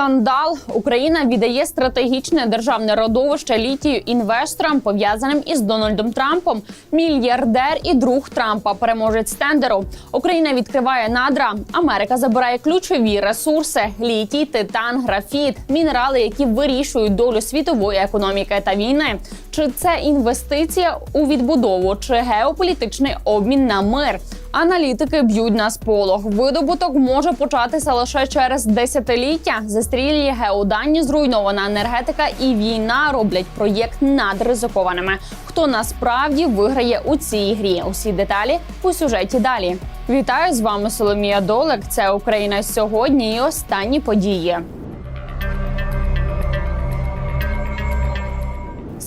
Скандал Україна віддає стратегічне державне родовище літію інвесторам, пов'язаним із Дональдом Трампом. Мільярдер і друг Трампа переможець тендеру. Україна відкриває надра. Америка забирає ключові ресурси: літій, титан, графіт, мінерали, які вирішують долю світової економіки та війни. Чи це інвестиція у відбудову, чи геополітичний обмін на мир? Аналітики б'ють на сполох. Видобуток може початися лише через десятиліття. Застрілі геодані, зруйнована енергетика і війна роблять проєкт надризикованими. Хто насправді виграє у цій грі? Усі деталі у сюжеті далі. Вітаю з вами Соломія Долек. Це Україна сьогодні і останні події.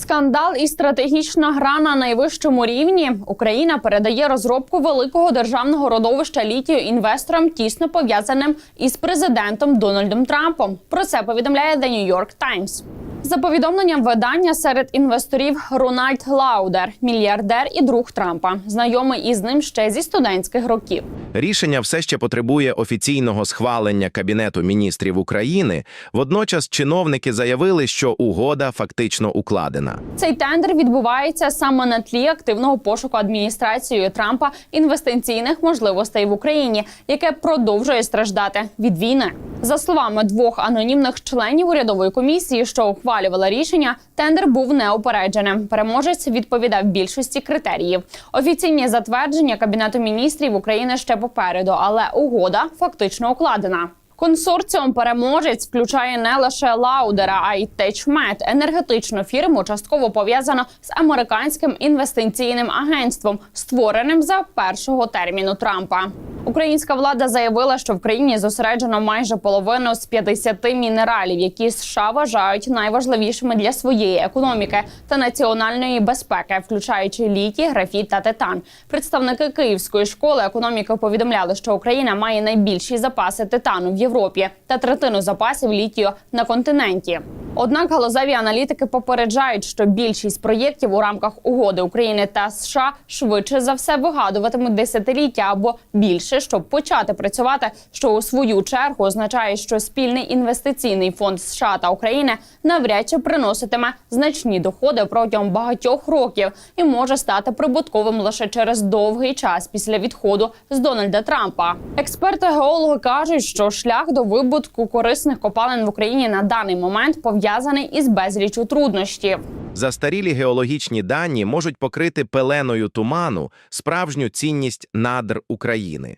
Скандал і стратегічна гра на найвищому рівні. Україна передає розробку великого державного родовища літію інвесторам, тісно пов'язаним із президентом Дональдом Трампом. Про це повідомляє The New York Times. За повідомленням видання серед інвесторів Рональд Лаудер, мільярдер і друг Трампа, знайомий із ним ще зі студентських років. Рішення все ще потребує офіційного схвалення Кабінету міністрів України. Водночас чиновники заявили, що угода фактично укладена. Цей тендер відбувається саме на тлі активного пошуку адміністрацією Трампа інвестиційних можливостей в Україні, яке продовжує страждати від війни. За словами двох анонімних членів урядової комісії, що ухвалювала рішення, тендер був неупередженим. Переможець відповідав більшості критеріїв. Офіційні затвердження кабінету міністрів України ще попереду, але угода фактично укладена. Консорціум переможець включає не лише Лаудера, а й Течмет, енергетичну фірму, частково пов'язану з американським інвестиційним агентством, створеним за першого терміну Трампа. Українська влада заявила, що в країні зосереджено майже половину з 50 мінералів, які США вважають найважливішими для своєї економіки та національної безпеки, включаючи літій, графіт та титан. Представники Київської школи економіки повідомляли, що Україна має найбільші запаси титану в Європі та третину запасів літію на континенті. Однак галузеві аналітики попереджають, що більшість проєктів у рамках угоди України та США швидше за все вигадуватимуть десятиліття або більше, щоб почати працювати, що у свою чергу означає, що спільний інвестиційний фонд США та України навряд чи приноситиме значні доходи протягом багатьох років і може стати прибутковим лише через довгий час після відходу з Дональда Трампа. Експерти-геологи кажуть, що шлях до вибутку корисних копалин в Україні на даний момент пов'язаний із безліччю труднощів. Застарілі геологічні дані можуть покрити пеленою туману справжню цінність надр України.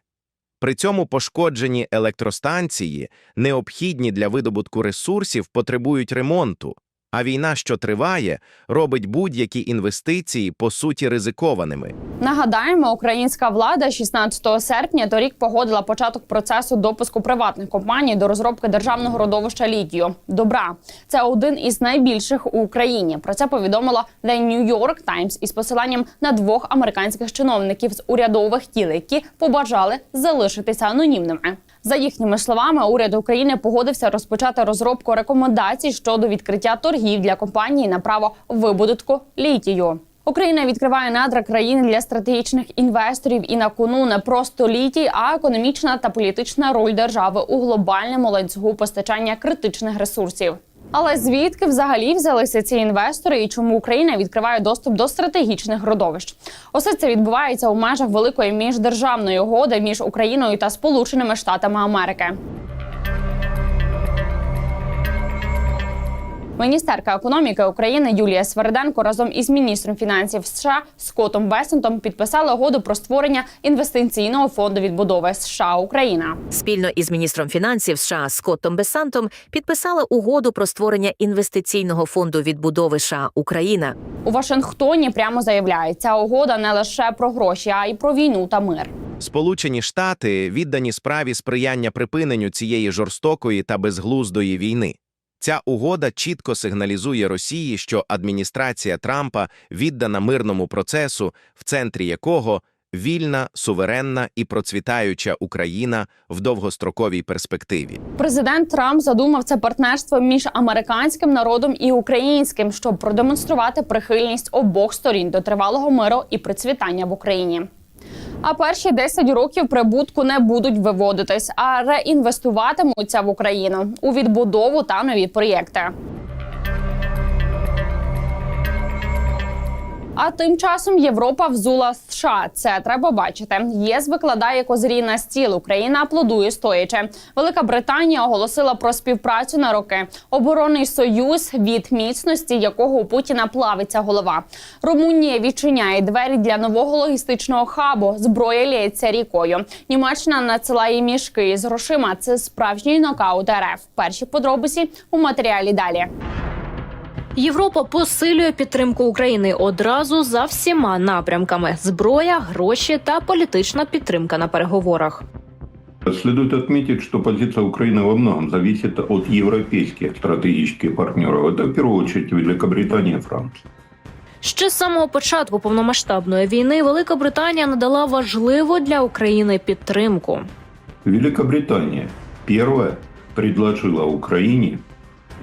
При цьому пошкоджені електростанції, необхідні для видобутку ресурсів, потребують ремонту. А війна, що триває, робить будь-які інвестиції по суті ризикованими. Нагадаємо, українська влада 16 серпня торік погодила початок процесу допуску приватних компаній до розробки державного родовища літію. Добра це один із найбільших у Україні. Про це повідомила The New York Times із посиланням на двох американських чиновників з урядових тіл, які побажали залишитися анонімними. За їхніми словами, уряд України погодився розпочати розробку рекомендацій щодо відкриття торгів для компанії на право вибудутку літію. Україна відкриває надра країни для стратегічних інвесторів і на кону не просто літій, а економічна та політична роль держави у глобальному ланцюгу постачання критичних ресурсів. Але звідки взагалі взялися ці інвестори і чому Україна відкриває доступ до стратегічних родовищ? Усе це відбувається у межах великої міждержавної угоди між Україною та Сполученими Штатами Америки. Міністерка економіки України Юлія Свериденко разом із міністром фінансів США Скоттом Бесентом підписали угоду про створення інвестиційного фонду відбудови США Україна. Спільно із міністром фінансів США Скоттом Бесантом підписала угоду про створення інвестиційного фонду відбудови США Україна. У Вашингтоні прямо заявляють, ця угода не лише про гроші, а й про війну та мир. Сполучені Штати віддані справі сприяння припиненню цієї жорстокої та безглуздої війни. Ця угода чітко сигналізує Росії, що адміністрація Трампа віддана мирному процесу, в центрі якого вільна, суверенна і процвітаюча Україна в довгостроковій перспективі. Президент Трамп задумав це партнерство між американським народом і українським, щоб продемонструвати прихильність обох сторін до тривалого миру і процвітання в Україні. А перші 10 років прибутку не будуть виводитись, а реінвестуватимуться в Україну у відбудову та нові проєкти. А тим часом Європа взула США. Це треба бачити. ЄС викладає козирі на стіл. Україна аплодує стоячи. Велика Британія оголосила про співпрацю на роки. Оборонний союз, від міцності якого у Путіна плавиться голова. Румунія відчиняє двері для нового логістичного хабу. Зброя лється рікою. Німеччина надсилає мішки з грошима. Це справжній нокаут РФ. Перші подробиці у матеріалі далі. Європа посилює підтримку України одразу за всіма напрямками: зброя, гроші та політична підтримка на переговорах. Следует отметить, что позиция Украины во многом зависит от европейских стратегических партнеров. Это в первую очередь Великобритания и Франция. Ще з самого початку повномасштабної війни Велика Британія надала важливу для України підтримку. Великобритания первая предложила Украине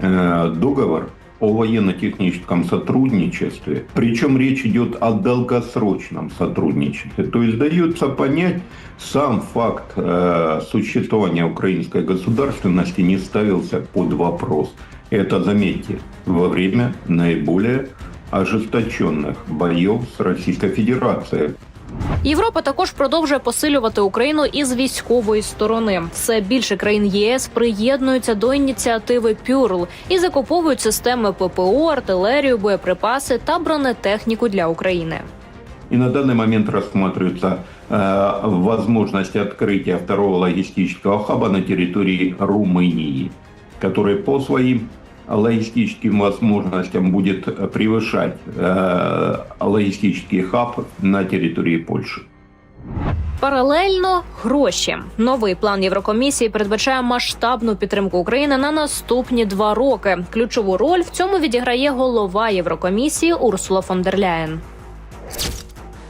э, договор о военно-техническом сотрудничестве. Причем речь идет о долгосрочном сотрудничестве. То есть дается понять, сам факт э, существования украинской государственности не ставился под вопрос. Это, заметьте, во время наиболее ожесточенных боев с Российской Федерацией. Європа також продовжує посилювати Україну із військової сторони. Все більше країн ЄС приєднуються до ініціативи Пюрл і закуповують системи ППО, артилерію, боєприпаси та бронетехніку для України. И на данный момент рассматривается э, возможность открытия второго логистического хаба на территории Румынии, который по своим логистическим возможностям будет превышать э, логистический хаб на территории Польши. Паралельно гроші. Новий план Єврокомісії передбачає масштабну підтримку України на наступні два роки. Ключову роль в цьому відіграє голова Єврокомісії Урсула фон дер Ляєн.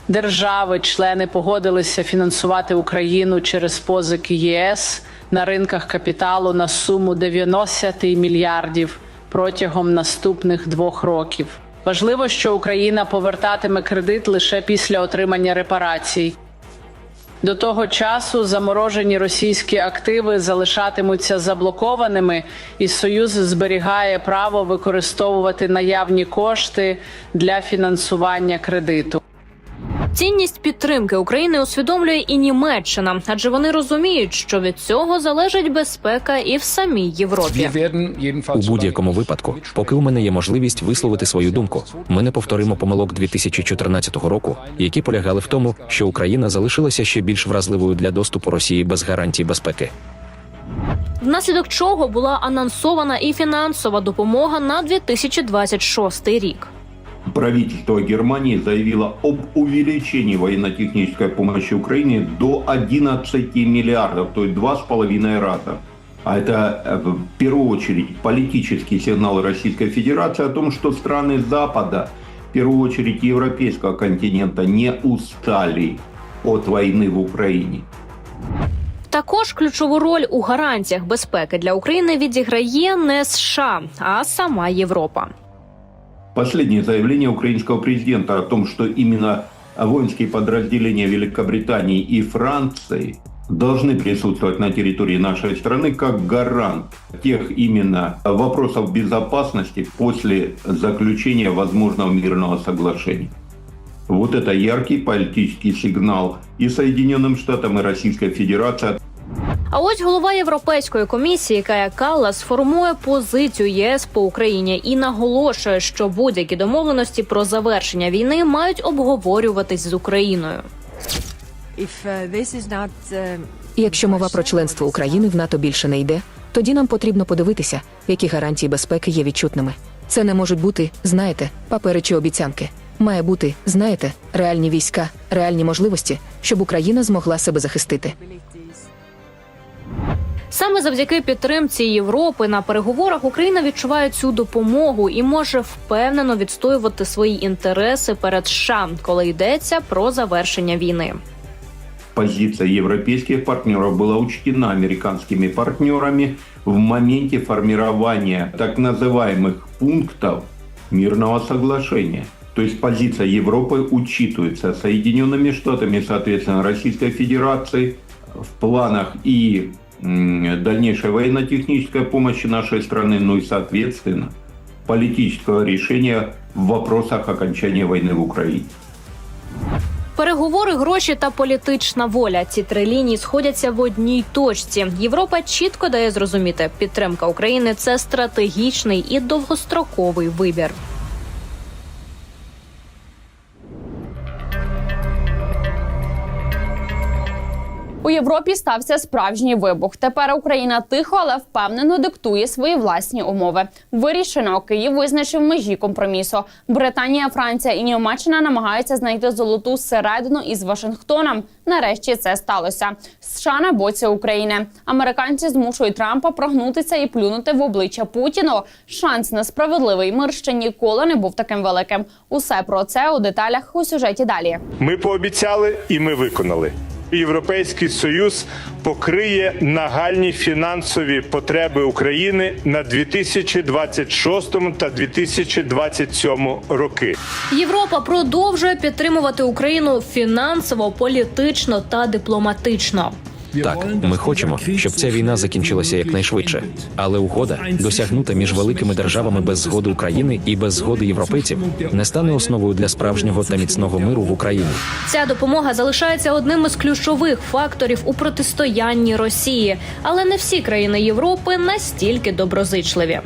держави-члени погодилися фінансувати Україну через позики ЄС на ринках капіталу на суму 90 мільярдів протягом наступних двох років. Важливо, що Україна повертатиме кредит лише після отримання репарацій. До того часу заморожені російські активи залишатимуться заблокованими, і Союз зберігає право використовувати наявні кошти для фінансування кредиту. Цінність підтримки України усвідомлює і Німеччина, адже вони розуміють, що від цього залежить безпека і в самій Європі. У будь-якому випадку, поки у мене є можливість висловити свою думку, ми не повторимо помилок 2014 року, які полягали в тому, що Україна залишилася ще більш вразливою для доступу Росії без гарантій безпеки. Внаслідок чого була анонсована і фінансова допомога на 2026 рік Правительство Германии заявило об увеличении военно-технической помощи Украине до 11 миллиардов, то есть два с половиной раза. А это э, в первую очередь политический сигнал Российской Федерации о том, что страны Запада, в первую очередь европейского континента, не устали от войны в Украине. Також ключову роль у гарантіях безпеки для України відіграє не США, а сама Європа. Последнее заявление украинского президента о том, что именно воинские подразделения Великобритании и Франции должны присутствовать на территории нашей страны как гарант тех именно вопросов безопасности после заключения возможного мирного соглашения. Вот это яркий политический сигнал и Соединенным Штатам, и Российской Федерации А ось голова Європейської комісії Кая Каллас формує позицію єС по Україні і наголошує, що будь-які домовленості про завершення війни мають обговорюватись з Україною. Якщо мова про членство України в НАТО більше не йде, тоді нам потрібно подивитися, які гарантії безпеки є відчутними. Це не можуть бути, знаєте, папери чи обіцянки. Має бути, знаєте, реальні війська, реальні можливості, щоб Україна змогла себе захистити. Саме завдяки підтримці Європи на переговорах Україна відчуває цю допомогу і може впевнено відстоювати свої інтереси перед США, коли йдеться про завершення війни. позиция европейских партнеров была учтена американскими партнерами в моменте формирования так называемых пунктов мирного соглашения. То есть позиция Европы учитывается Соединенными Штатами, соответственно, Российской Федерацией в планах и м, дальнейшей военно-технической помощи нашей страны, ну и, соответственно, политического решения в вопросах окончания войны в Украине. Переговори, гроші та політична воля. Ці три лінії сходяться в одній точці. Європа чітко дає зрозуміти, підтримка України це стратегічний і довгостроковий вибір. У Європі стався справжній вибух. Тепер Україна тихо, але впевнено диктує свої власні умови. Вирішено, Київ визначив межі компромісу. Британія, Франція і Німеччина намагаються знайти золоту середину із Вашингтоном. Нарешті це сталося. США на боці України. Американці змушують Трампа прогнутися і плюнути в обличчя Путіну. Шанс на справедливий мир ще ніколи не був таким великим. Усе про це у деталях у сюжеті далі. Ми пообіцяли і ми виконали. Європейський союз покриє нагальні фінансові потреби України на 2026 та 2027 роки. Європа продовжує підтримувати Україну фінансово, політично та дипломатично. Так, ми хочемо, щоб ця війна закінчилася якнайшвидше. Але угода, досягнута між великими державами без згоди України і без згоди європейців, не стане основою для справжнього та міцного миру в Україні. Ця допомога залишається одним із ключових факторів у протистоянні Росії, але не всі країни Європи настільки доброзичливі.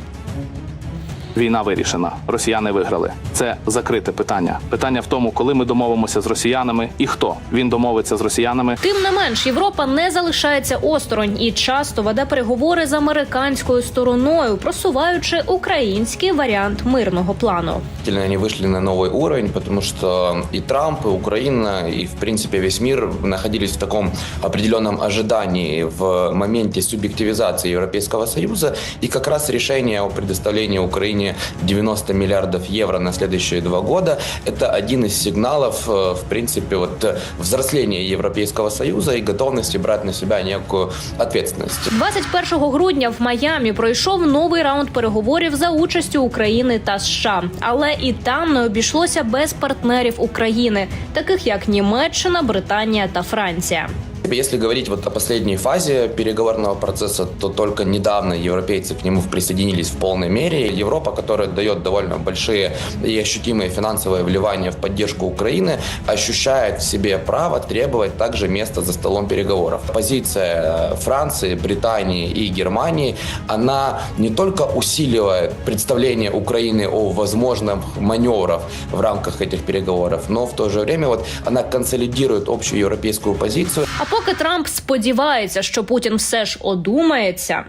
Війна вирішена, росіяни виграли. Це закрите питання. Питання в тому, коли ми домовимося з росіянами і хто він домовиться з росіянами. Тим не менш, Європа не залишається осторонь і часто веде переговори з американською стороною, просуваючи український варіант мирного плану. Действительно, они вышли на новый уровень, потому что и Трамп, и Украина, и, в принципе, весь мир находились в таком определенном ожидании в моменте субъективизации Европейского Союза. И как раз решение о предоставлении Украине 90 миллиардов евро на следующие два года – это один из сигналов, э, в принципе, вот э, взросления Европейского Союза и готовности брать на себя некую ответственность. 21 грудня в Майамі пройшов новий раунд переговорів за участю України та США. Але і там не обійшлося без партнерів України, таких як Німеччина, Британія та Франція. Если говорить вот о последней фазе переговорного процесса, то только недавно европейцы к нему присоединились в полной мере. Европа, которая дает довольно большие и ощутимые финансовые вливания в поддержку Украины, ощущает в себе право требовать также места за столом переговоров. Позиция Франции, Британии и Германии, она не только усиливает представление Украины о возможных маневрах в рамках этих переговоров, но в то же время вот она консолидирует общую европейскую позицию. Поки Трамп сподівається, що Путін все ж одумається.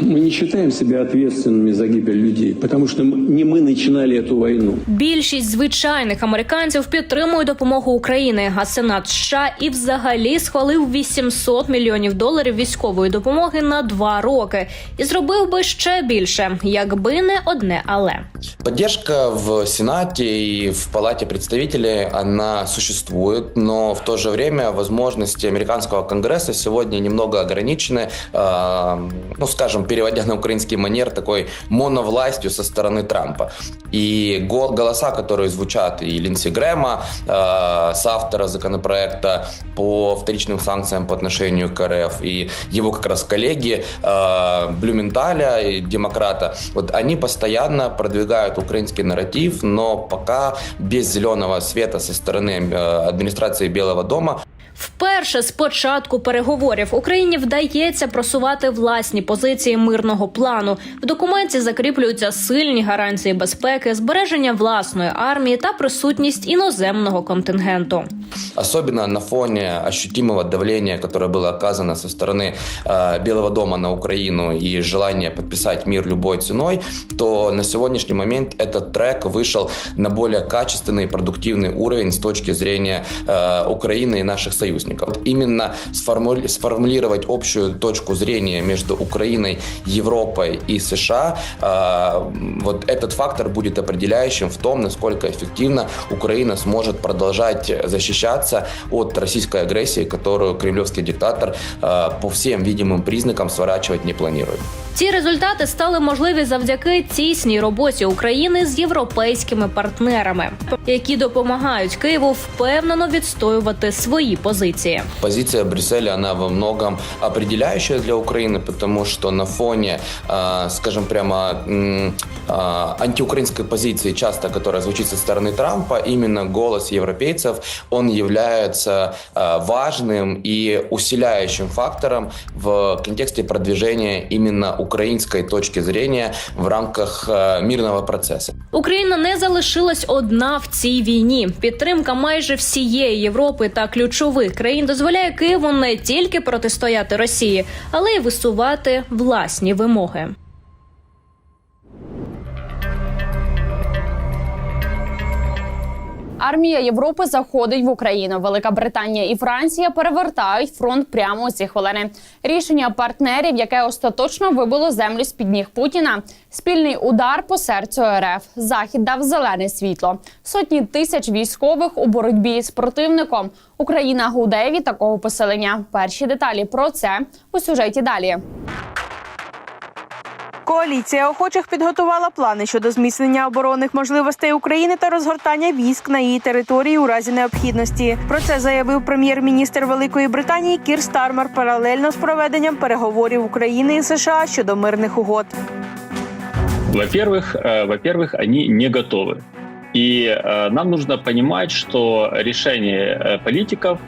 Мы не считаем себя ответственными за гибель людей, потому что м- не мы начинали эту войну. Більшість звичайних американців підтримує допомогу України, а Сенат США і взагалі схвалив 800 мільйонів доларів військової допомоги на два роки і зробив би ще більше, якби не одне але. Поддержка в Сенате и в Палате представителей, она существует, но в то же время возможности американского конгресса сегодня немного ограничены, э, ну, скажем, переводя на украинский манер, такой моновластью со стороны Трампа. И го- голоса, которые звучат и Линдси Грэма, э, соавтора законопроекта по вторичным санкциям по отношению к РФ, и его как раз коллеги э, Блюменталя и демократа, вот они постоянно продвигают украинский нарратив, но пока без зеленого света со стороны э, администрации Белого дома Вперше з початку переговорів Україні вдається просувати власні позиції мирного плану. В документі закріплюються сильні гарантії безпеки, збереження власної армії та присутність іноземного контингенту. особенно на фоне ощутимого давления, которое было оказано со стороны э, Белого дома на Украину и желания подписать мир любой ценой, то на сегодняшний момент этот трек вышел на более качественный и продуктивный уровень с точки зрения э, Украины и наших союзников. Вот Именно сформули- сформулировать общую точку зрения между Украиной, Европой и США, э, вот этот фактор будет определяющим в том, насколько эффективно Украина сможет продолжать защищаться от российской агрессии, которую кремлевский диктатор э, по всем видимым признакам сворачивать не планирует. Ці результати стали можливі завдяки тісній роботі України з європейськими партнерами, які допомагають Києву впевнено відстоювати свої позиції. Позиция Брюсселя, она во многом определяющая для Украины, потому что на фоне, а, скажем прямо, м, а, антиукраинской позиции, часто которая звучит со стороны Трампа, именно голос европейцев, он является а, важным и усиляющим фактором в контексте продвижения именно украинской точки зрения в рамках а, мирного процесса. Україна не залишилась одна в цій війні. Підтримка майже всієї Європи та ключових країн дозволяє Києву не тільки протистояти Росії, але й висувати власні вимоги. Армія Європи заходить в Україну. Велика Британія і Франція перевертають фронт прямо ці хвилини. Рішення партнерів, яке остаточно вибило землю з під ніг Путіна. Спільний удар по серцю РФ. Захід дав зелене світло. Сотні тисяч військових у боротьбі з противником. Україна гуде від такого поселення. Перші деталі про це у сюжеті далі. Коаліція охочих підготувала плани щодо зміцнення оборонних можливостей України та розгортання військ на її території у разі необхідності. Про це заявив прем'єр-міністр Великої Британії Кір Стармер паралельно з проведенням переговорів України і США щодо мирних угод. Во-первых, э, во-первых, они не готовы. И э, нам нужно понимать, что решение э, политиков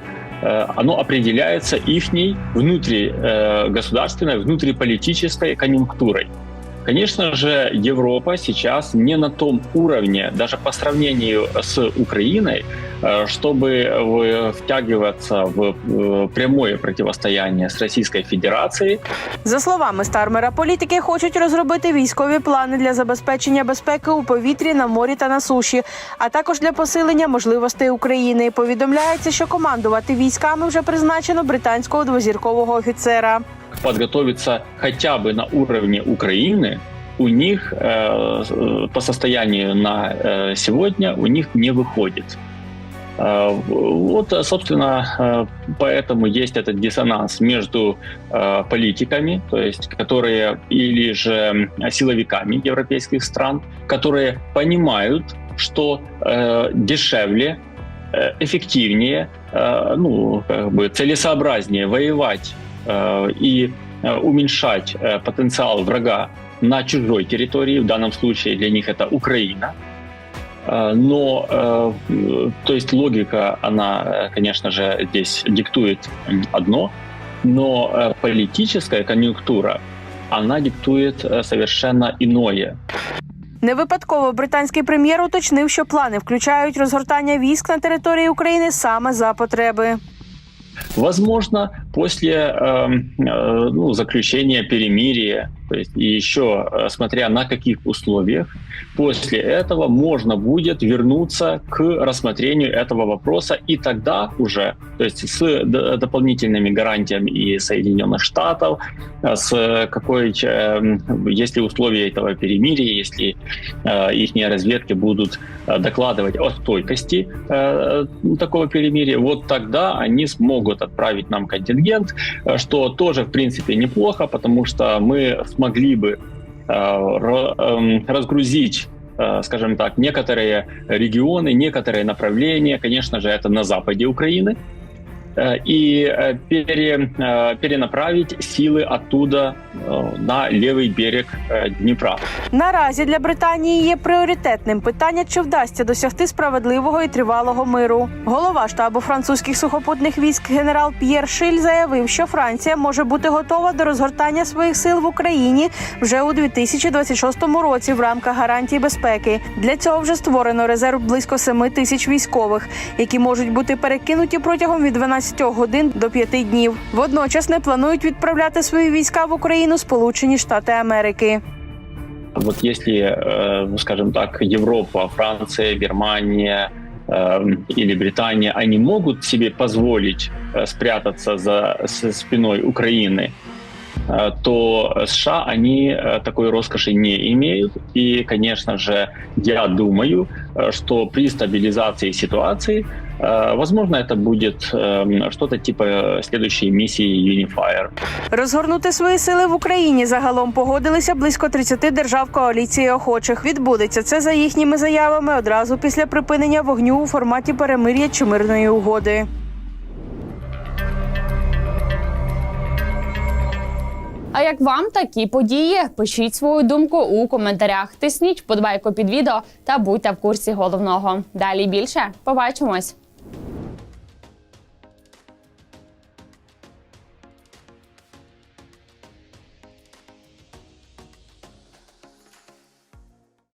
э, оно определяется ихней внутригосударственной, внутриполитической конъюнктурой. Конечно же, Европа сейчас не на том уровне, даже по сравнению с Украиной, чтобы э, втягиваться в э, прямое противостояние с Российской Федерацией. За словами Стармера, політики хочуть розробити військові плани для забезпечення безпеки у повітрі, на морі та на суші, а також для посилення можливостей України. Повідомляється, що командувати військами вже призначено британського двозіркового офіцера. подготовиться хотя бы на уровне Украины, у них э, э, по состоянию на э, сегодня у них не выходит. Э, Вот, собственно, э, поэтому есть этот диссонанс между э, политиками, то есть которые или же силовиками европейских стран, которые понимают, что э, дешевле, э, эффективнее, э, ну, как бы целесообразнее воевать и уменьшать потенциал врага на чужой территории, в данном случае для них это Украина. Э, Но, э, э, то есть логика, она, э, конечно же, здесь диктует м, одно, но э, политическая конъюнктура, она диктует э, совершенно иное. Не випадково британський прем'єр уточнив, що плани включають розгортання військ на території України саме за потреби. Возможно, после эм, э, ну, заключения перемирия, то есть еще э, смотря на каких условиях, после этого можно будет вернуться к рассмотрению этого вопроса, и тогда уже, то есть с дополнительными гарантиями и Соединенных Штатов, э, с какой, э, если условия этого перемирия, если их разведки будут докладывать о стойкости такого перемирия, вот тогда они смогут отправить нам контингент, э, что тоже, в принципе, неплохо, потому что мы смогли бы э, ро- эм, разгрузить э, скажем так, некоторые регионы, некоторые направления, конечно же, это на западе Украины, э, и э, пере, э, перенаправить силы оттуда э, на левый берег э, Днепра. Наразі для Британії є пріоритетним питання, чи вдасться досягти справедливого і тривалого миру. Голова штабу французьких сухопутних військ генерал П'єр Шиль заявив, що Франція може бути готова до розгортання своїх сил в Україні вже у 2026 році в рамках гарантій безпеки. Для цього вже створено резерв близько 7 тисяч військових, які можуть бути перекинуті протягом від 12 годин до 5 днів. Водночас не планують відправляти свої війська в Україну Сполучені Штати Америки. Вот если, э, ну, скажем так, Европа, Франция, Германия э, или Британия, они могут себе позволить э, спрятаться за с- спиной Украины, э, то США, они э, такой роскоши не имеют. И, конечно же, я думаю, э, что при стабилизации ситуации Э, Возможно, это будет что-то типа следующей миссии Unifier. Розгорнути свої сили в Україні загалом погодилися близько 30 держав коаліції охочих. Відбудеться це за їхніми заявами одразу після припинення вогню у форматі перемир'я чи мирної угоди. А як вам такі події? Пишіть свою думку у коментарях. Тисніть вподобайку під відео та будьте в курсі головного. Далі більше побачимось.